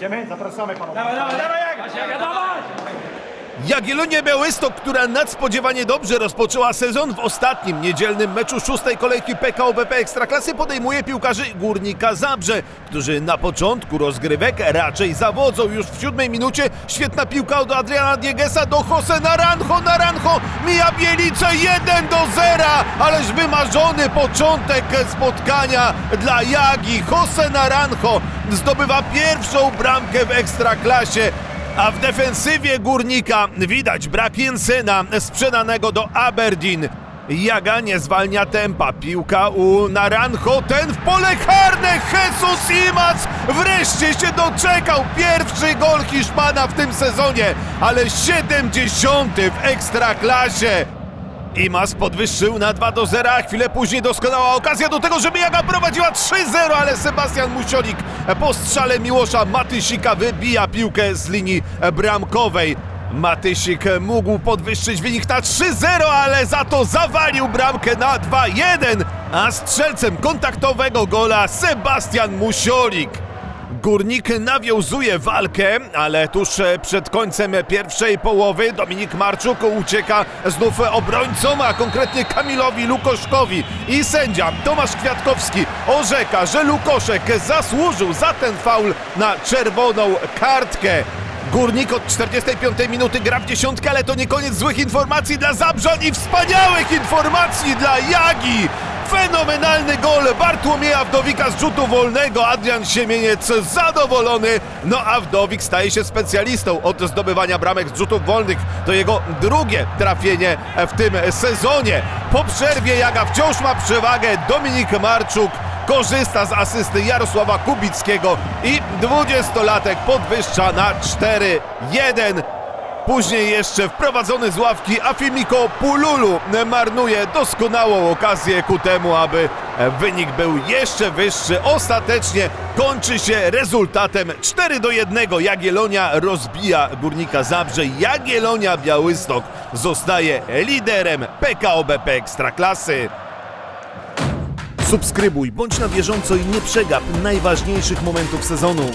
Idziemy? Zapraszamy panu. Dawaj, dawaj, dawaj! Jak? Dawaj, dawaj! Jagiellonia Białystok, która nadspodziewanie dobrze rozpoczęła sezon w ostatnim niedzielnym meczu szóstej kolejki PKO BP Ekstraklasy podejmuje piłkarzy Górnika Zabrze, którzy na początku rozgrywek raczej zawodzą. Już w siódmej minucie świetna piłka od Adriana Diegesa do Jose Naranjo. Naranjo mija Bielicę 1 do 0, ależ wymarzony początek spotkania dla Jagi. Jose Naranjo zdobywa pierwszą bramkę w Ekstraklasie. A w defensywie Górnika widać brak Jensena sprzedanego do Aberdeen. Jaga nie zwalnia tempa. Piłka u Naranjo. Ten w pole karne. Jesus Imac wreszcie się doczekał. Pierwszy gol Hiszpana w tym sezonie, ale 70 w ekstraklasie. Imas podwyższył na 2 do 0, a chwilę później doskonała okazja do tego, żeby Jaga prowadziła 3-0, ale Sebastian Musiolik po strzale Miłosza Matysika wybija piłkę z linii bramkowej. Matysik mógł podwyższyć wynik na 3-0, ale za to zawalił bramkę na 2-1, a strzelcem kontaktowego gola Sebastian Musiolik. Górnik nawiązuje walkę, ale tuż e, przed końcem pierwszej połowy Dominik Marczuk ucieka znów obrońcom, a konkretnie Kamilowi Lukoszkowi. I sędzia Tomasz Kwiatkowski orzeka, że Lukoszek zasłużył za ten faul na czerwoną kartkę. Górnik od 45 minuty gra w dziesiątkę, ale to nie koniec złych informacji dla Zabrzan i wspaniałych informacji dla Jagi. Fenomenalny gol Bartłomieja Wdowika z rzutu wolnego. Adrian Siemieniec zadowolony. No a Wdowik staje się specjalistą od zdobywania bramek z rzutów wolnych. To jego drugie trafienie w tym sezonie. Po przerwie Jaga wciąż ma przewagę. Dominik Marczuk korzysta z asysty Jarosława Kubickiego i 20-latek podwyższa na 4-1. Później jeszcze wprowadzony z ławki Afimiko Pululu marnuje doskonałą okazję ku temu, aby wynik był jeszcze wyższy. Ostatecznie kończy się rezultatem 4 do 1. Jagiellonia rozbija Górnika Zabrze. Jagiellonia Białystok zostaje liderem PKO BP Ekstraklasy. Subskrybuj, bądź na bieżąco i nie przegap najważniejszych momentów sezonu.